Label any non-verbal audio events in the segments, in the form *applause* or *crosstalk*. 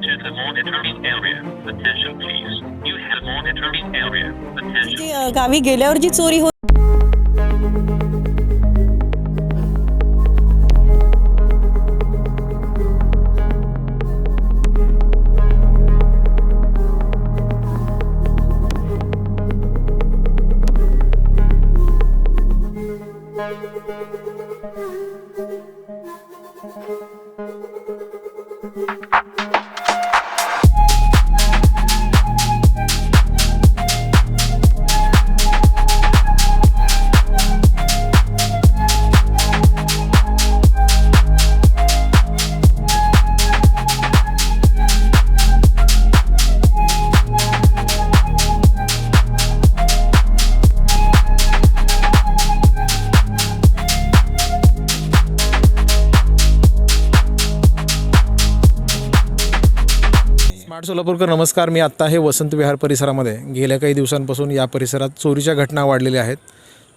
to the monitoring area. Attention please. You have monitoring area. Attention. जी अ, गावी गेल्यावर जी चोरी आठ सोलापूरकर नमस्कार. मी आत्ता हे वसंत विहार परिसरामध्ये. गेल्या काही दिवसांपासून या परिसरात चोरीच्या घटना वाढलेल्या आहेत.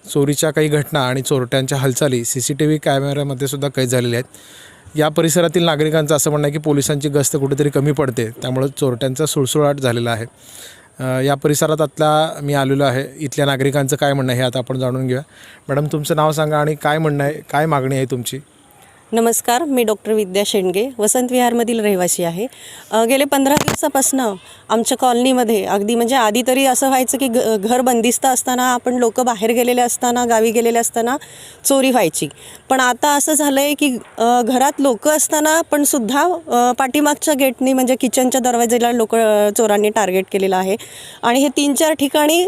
चोरीच्या काही घटना आणि चोरट्यांच्या हालचाली सी सी टी व्ही कॅमेऱ्यामध्ये सुद्धा कैद झालेल्या आहेत. या परिसरातील नागरिकांचं असं म्हणणं आहे की पोलिसांची गस्त कुठेतरी कमी पडते. त्यामुळं चोरट्यांचा सुळसुळाट झालेला आहे. या परिसरात आतला मी आलेलो आहे. इथल्या नागरिकांचं काय म्हणणं आहे हे आता आपण जाणून घेऊया. मॅडम तुमचं नाव सांगा आणि काय म्हणणं आहे काय मागणी आहे तुमची? नमस्कार मी डॉक्टर विद्या शेंडगे वसंत विहारमधील रहिवासी आहे. गेले पंधरा दिवसापासून आमच्या कॉलनीमध्ये अगदी म्हणजे आधी तरी असं व्हायचं की घ घर बंदिस्त असताना आपण लोक बाहेर गेलेले असताना गावी गेलेले असताना चोरी व्हायची. पण आता असं झालं आहे की घरात लोक असताना पण सुद्धा पाठीमागच्या गेटनी म्हणजे किचनच्या दरवाजेला लोक चोरांनी टार्गेट केलेलं आहे. आणि हे तीन चार ठिकाणी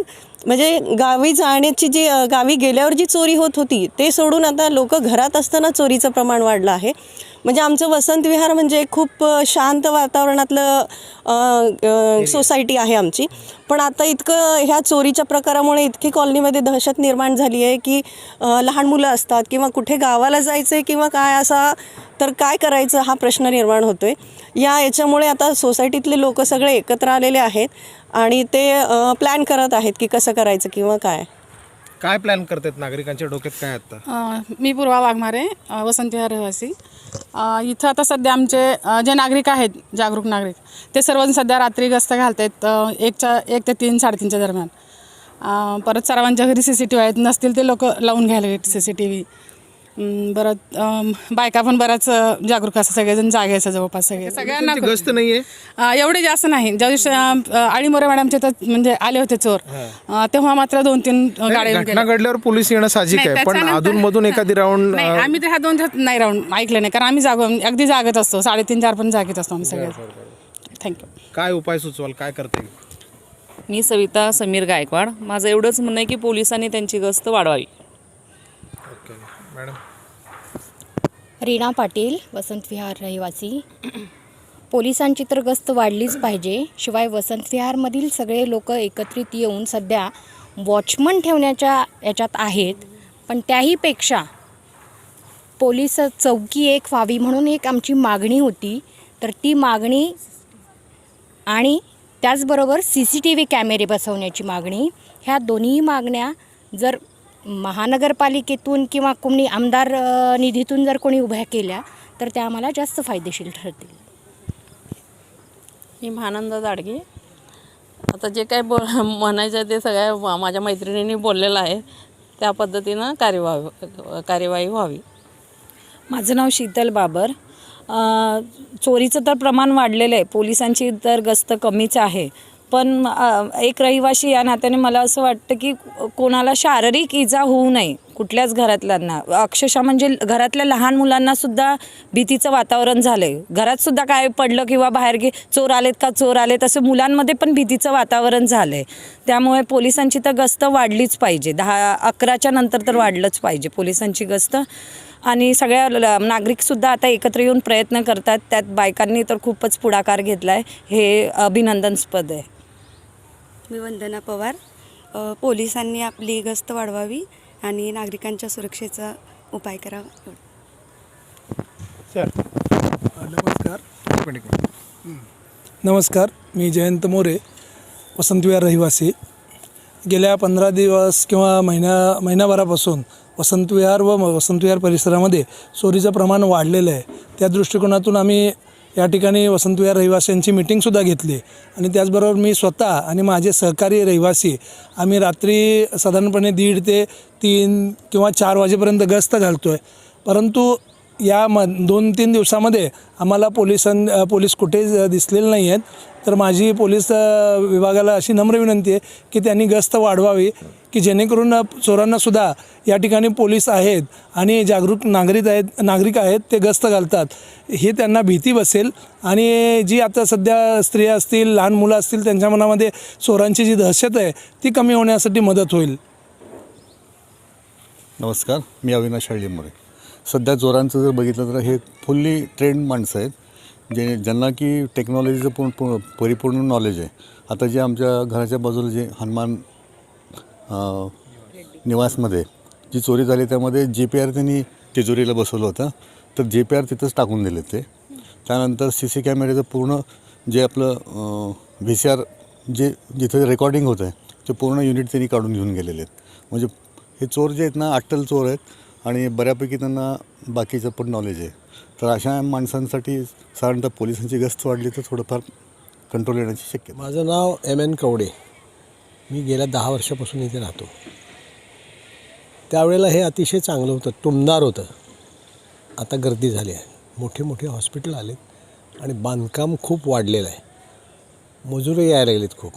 म्हणजे गावी जाण्याची जी गावी गेल्यावर जी चोरी होत होती ते सोडून आता लोक घरात असताना चोरीचं प्रमाण वाढलं आहे. म्हणजे आमचं वसंत विहार म्हणजे खूप शांत वातावरणातलं सोसायटी आहे आमची. पण आता इतकं ह्या चोरीच्या प्रकारामुळे इतकी कॉलनीमध्ये दहशत निर्माण झाली आहे की लहान मुलं असतात किंवा कुठे गावाला जायचं आहे किंवा काय असा तर काय करायचं हा प्रश्न निर्माण होतोय. या याच्यामुळे आता सोसायटीतले लोक सगळे एकत्र आलेले आहेत आणि ते प्लॅन करत आहेत की कसं करायचं किंवा काय. काय प्लॅन करतात नागरिकांच्या डोक्यात काय आता? अ, मी पूर्वा वाघमारे अ, वसंत विहार रहिवासी. अ, इथं आता सध्या आमचे अ, जे नागरिक आहेत जागरूक नागरिक ते सर्व सध्या रात्री गस्त घालत आहेत एकच्या एक ते तीन साडेतीनच्या दरम्यान. अ, परत सर्वांच्या घरी सी सी टी व्ही आहेत नसतील ते लोक लावून घ्यायला सी सी टी व्ही अम, बायका पण बऱ्याच जागरूक असतात सगळेजण जागे असतात जवळपास सगळे. सगळ्यांना गस्त नाहीये? अ, एवढे जास्त नाही. ज्या दिवशी अ, आळी मोरे मॅडमचे तर म्हणजे आले होते चोर अ, तेव्हा मात्र दोन तीन गाड्या येऊन घटना गेल्या. घडल्यावर पोलीस येणं साहजिक नाही, आहे पण त्याच्यानंतर- अधून मधून एखादी राऊंड नाही आम्ही तर ह्या दोन दिवसात नाही राहून ऐकलं नाही कारण आम्ही जागो अगदी जागत असतो साडेतीन चार पण जागेत असतो आम्ही सगळे. थँक्यू काय उपाय सुचवाल काय करता येईल? मी सविता समीर गायकवाड. माझं एवढंच म्हणणं आहे की पोलिसांनी त्यांची गस्त वाढवावी. मॅडम. रीना पाटील वसंत विहार रहिवासी. पोलिसांची तर गस्त वाढलीच पाहिजे शिवाय वसंत विहारमधील सगळे लोक एकत्रित येऊन सध्या वॉचमन ठेवण्याच्या याच्यात आहेत. पण त्याहीपेक्षा पोलीस चौकी एक व्हावी म्हणून एक आमची मागणी होती. तर ती मागणी आणि त्याचबरोबर सी सी टी व्ही कॅमेरे बसवण्याची मागणी. ह्या दोन्ही मागण्या जर महानगरपालिकेतून किंवा कोणी आमदार निधीतून जर कोणी उभ्या केल्या तर त्या आम्हाला जास्त फायदेशीर ठरतील. मी महानंदा दाडगे. आता जे काय बोल म्हणायचं आहे ते सगळ्या मा- माझ्या मैत्रिणींनी बोललेलं आहे. त्या पद्धतीनं कार्यवाही कार्यवाही व्हावी. माझं नाव शीतल बाबर. चोरीचं तर प्रमाण वाढलेलं आहे. पोलिसांची तर गस्त कमीच आहे. पण एक रहिवाशी या नात्याने मला असं वाटतं की कोणाला शारीरिक इजा होऊ नये कुठल्याच घरातल्यांना. अक्षरशः म्हणजे घरातल्या लहान मुलांना सुद्धा भीतीचं वातावरण झालं आहे घरात सुद्धा काय पडलं किंवा बाहेर गे चोर आलेत का? चोर आलेत असं मुलांमध्ये पण भीतीचं वातावरण झालं आहे त्यामुळे पोलिसांची तर गस्त वाढलीच पाहिजे. दहा अकराच्या नंतर तर वाढलंच पाहिजे पोलिसांची गस्त. आणि सगळ्या नागरिकसुद्धा आता एकत्र येऊन प्रयत्न करतात. त्यात बायकांनी तर खूपच पुढाकार घेतला आहे हे अभिनंदनस्पद आहे. मी वंदना पवार. पोलिसांनी आपली गस्त वाढवावी आणि नागरिकांच्या सुरक्षेचा उपाय करावा. नमस्कार. एक मिनिट. नमस्कार. मी जयंत मोरे वसंतविहार रहिवासी. गेल्या पंधरा दिवस किंवा महिन्या महिनाभरापासून वसंतविहार व वसंतविहार परिसरामध्ये चोरीचं प्रमाण वाढलेलं आहे. त्या दृष्टिकोनातून आम्ही या ठिकाणी वसंतविहार रहिवाशांची मिटिंगसुद्धा घेतली. आणि त्याचबरोबर मी स्वतः आणि माझे सहकारी रहिवासी आम्ही रात्री साधारणपणे दीड ते तीन किंवा चार वाजेपर्यंत गस्त घालतो आहे परंतु या म दोन तीन दिवसामध्ये आम्हाला पोलिसां पोलीस कुठे दिसलेले नाही आहेत तर माझी पोलीस विभागाला अशी नम्र विनंती आहे की त्यांनी गस्त वाढवावी की जेणेकरून चोरांनासुद्धा या ठिकाणी पोलीस आहेत आणि जागरूक नागरिक आहेत नागरिक आहेत ते गस्त घालतात. ही त्यांना भीती बसेल आणि जी आता सध्या स्त्रिया असतील लहान मुलं असतील त्यांच्या मनामध्ये चोरांची जी दहशत आहे ती कमी होण्यासाठी मदत होईल. नमस्कार मी अविनाश हळीमोरे सध्या चोरांचं जर बघितलं तर हे फुल्ली ट्रेंड माणसं आहेत. जे ज्यांना की टेक्नॉलॉजीचं पूर्ण परिपूर्ण नॉलेज आहे. आता जे आमच्या घराच्या बाजूला जे हनुमान निवासमध्ये जी चोरी झाली त्यामध्ये जे पी आर त्यांनी तिजोरीला बसवलं होतं. तर जे पी आर तिथंच टाकून दिले ते. त्यानंतर सी सी कॅमेऱ्याचं पूर्ण जे आपलं व्ही सी आर जे जिथं रेकॉर्डिंग होतं आहे ते पूर्ण युनिट त्यांनी काढून घेऊन गेलेले आहेत. म्हणजे हे चोर जे आहेत ना अट्टल चोर आहेत आणि बऱ्यापैकी त्यांना बाकीचं पण नॉलेज आहे. तर अशा माणसांसाठी साधारणतः पोलिसांची गस्त वाढली तर थोडंफार कंट्रोल येण्याची शक्यता. माझं नाव एम एन कवडे. मी गेल्या दहा वर्षापासून इथे राहतो. त्यावेळेला हे अतिशय चांगलं होतं टुमदार होतं. आता गर्दी झाली आहे. मोठे मोठे हॉस्पिटल आलेत आणि बांधकाम खूप वाढलेलं आहे. मजुरी यायला लागलीत खूप.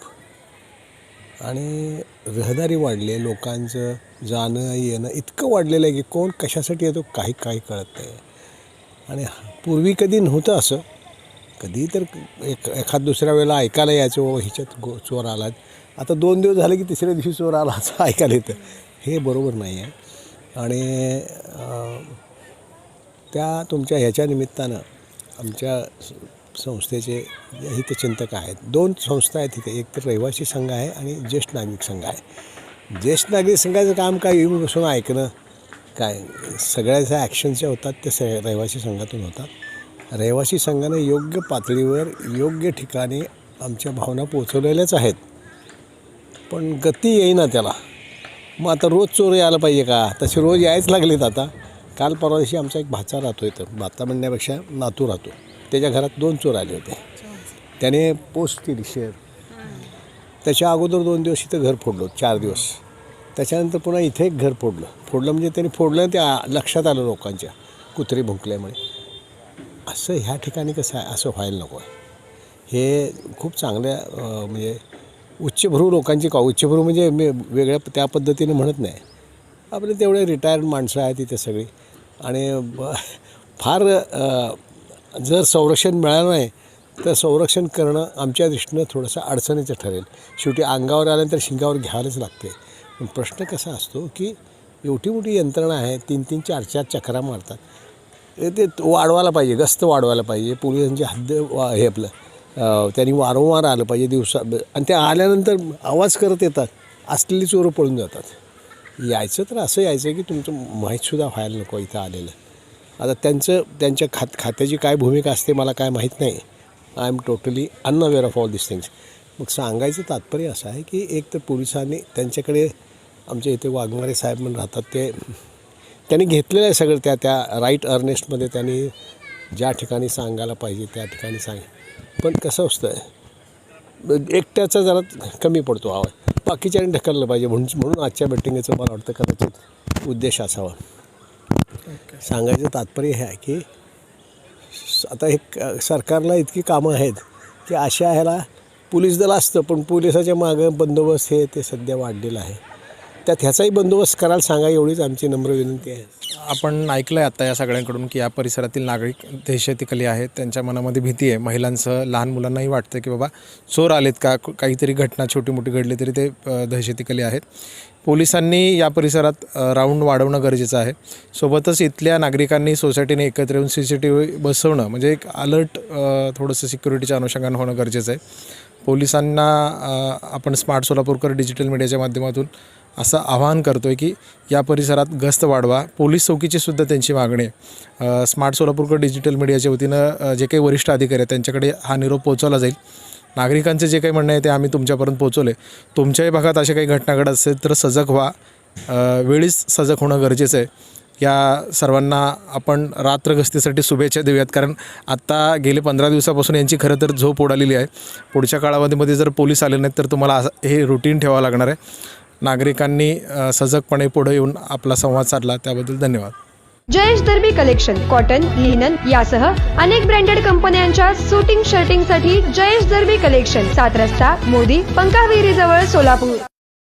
आणि रहदारी वाढली आहे. लोकांचं जाणं येणं इतकं वाढलेलं आहे की कोण कशासाठी येतो काही काही कळत नाही. आणि पूर्वी कधी नव्हतं असं. कधी तर एक एखाद दुसऱ्या वेळेला ऐकायला यायचं "ओ, ह्याच्यात गो चोर आला आता दोन दिवस झाले की तिसऱ्या दिवशी चोर आला असं *laughs* ऐकायला येतं. हे बरोबर नाही आहे आणि त्या तुमच्या ह्याच्या निमित्तानं आमच्या संस्थेचे हितचिंतक आहेत. दोन संस्था आहेत तिथे एक तर रहिवासी संघ आहे आणि ज्येष्ठ नागरिक संघ आहे. ज्येष्ठ नागरिक संघाचं काम काय? येऊन बसून ऐकणं. काय सगळ्या ज्या ॲक्शन्स ज्या होतात त्या स रहिवासी संघातून होतात. रहिवासी संघानं योग्य पातळीवर योग्य ठिकाणी आमच्या भावना पोचवलेल्याच आहेत. पण गती येईना त्याला. मग आता रोज चोर यायला पाहिजे का? तसे रोज यायच लागलेत आता. काल परवा दिवशी आमचा एक भाचा राहतो इथं. भाता म्हणण्यापेक्षा नातू राहतो. त्याच्या घरात दोन चोर आले होते. त्याने पोस्ट केली शेअर त्याच्या अगोदर दोन दिवस इथं घर फोडलो. चार दिवस. त्याच्यानंतर पुन्हा इथे एक घर फोडलं. फोडलं म्हणजे त्यांनी फोडलं ते लक्षात आलं लोकांच्या कुत्री भुंकल्यामुळे. असं ह्या ठिकाणी कसं आहे? असं व्हायला नको आहे. हे खूप चांगल्या म्हणजे उच्चभ्रू लोकांची का उच्चभ्रू म्हणजे मी वेगळ्या त्या पद्धतीने म्हणत नाही. आपले तेवढे रिटायर्ड माणसं आहेत तिथे सगळी. आणि फार जर संरक्षण मिळालं नाही तर संरक्षण करणं आमच्या दृष्टीनं थोडंसं अडचणीचं ठरेल. शेवटी अंगावर आल्यानंतर शिंगावर घ्यायलाच लागते. पण प्रश्न कसा असतो की एवढी मोठी यंत्रणा आहे तीन तीन चार चार चक्रा मारतात. ते वाढवायला पाहिजे गस्त वाढवायला पाहिजे पोलिसांची हद्द वा हे आपलं त्यांनी वारंवार आलं पाहिजे दिवसा आणि ते आल्यानंतर आवाज करत येतात असलेली चोरं पळून जातात. यायचं तर असं यायचं की तुमचं माहीतसुद्धा व्हायला नको इथं आलेलं. आता त्यांचं त्यांच्या खात खात्याची काय भूमिका असते मला काय माहीत नाही. I am totally unaware of all this things मग सांगायचं तात्पर्य असं आहे की एक तर पोलिसांनी त्यांच्याकडे आमच्या इथे वाघमारे साहेब म्हणून राहतात. ते त्यांनी घेतलेलं आहे सगळं त्या त्या राईट अर्नेस्टमध्ये त्यांनी ज्या ठिकाणी सांगायला पाहिजे त्या ठिकाणी सांग. पण कसं असतं एकट्याचा जरा कमी पडतो आवाज. बाकीच्याने ढकललं पाहिजे म्हणून म्हणून आजच्या मिटिंगचं मला वाटतं कदाचित उद्देश असावा. सांगायचं तात्पर्य हे आहे की आता हे क- सरकारला इतकी कामं आहेत की अशा ह्याला पोलीस दल असतं पण पोलिसाच्या मागं बंदोबस्त हे ते सध्या वाढलेलं आहे. त्यात ह्याचाही बंदोबस्त करायला सांगा एवढीच आमची नम्र विनंती आहे. आपण ऐकलं आहे आता या सगळ्यांकडून की या परिसरातील नागरिक दहशतीखाली आहेत त्यांच्या मनामध्ये भीती आहे. महिलांसह लहान मुलांनाही वाटतं की बाबा चोर आलेत का? काहीतरी घटना छोटी मोठी घडली तरी ते दहशतीखाली आहेत. पोलिसांनी या परिसरात राऊंड वाढवणं गरजेचं आहे. सोबतच इथल्या नागरिकांनी सोसायटीने एकत्र येऊन सी सी टी व्ही बसवणं म्हणजे एक अलर्ट थोडंसं सिक्युरिटीच्या अनुषंगानं होणं गरजेचं आहे. पोलिसांना आपण स्मार्ट सोलापूरकर डिजिटल मीडियाच्या माध्यमातून असं आवाहन करतो आहे की या परिसरात गस्त वाढवा. पोलीस चौकीची सुद्धा त्यांची मागणी आहे. स्मार्ट सोलापूरकर डिजिटल मीडियाच्या वतीनं जे काही वरिष्ठ अधिकारी आहेत त्यांच्याकडे हा निरोप पोहोचवला जाईल. नागरिकांचे जे काही म्हणणं आहे ते आम्ही तुमच्यापर्यंत पोहोचवले तुमच्याही भागात अशा काही घटना घडत असेल तर सजग व्हा. वेळीच सजग होणं गरजेचं आहे. या सर्वांना आपण रात्र गस्तीसाठी शुभेच्छा देऊयात. कारण आत्ता गेले पंधरा दिवसापासून यांची खरं तर झोप उडालेली आहे. पुढच्या काळामध्ये जर पोलीस आले नाहीत तर तुम्हाला असं- हे रुटीन ठेवावं लागणार आहे. नागरिकांनी सजगपणे पुढे येऊन आपला संवाद साधला. त्याबद्दल धन्यवाद. Jayesh Darbi collection cotton linen यासह अनेक ब्रँडेड कंपन्यांच्या सुटिंग शर्टिंगसाठी जयेश दर्बी कलेक्शन सात रस्ता मोदी पंकाविहिरी जवळ सोलापूर.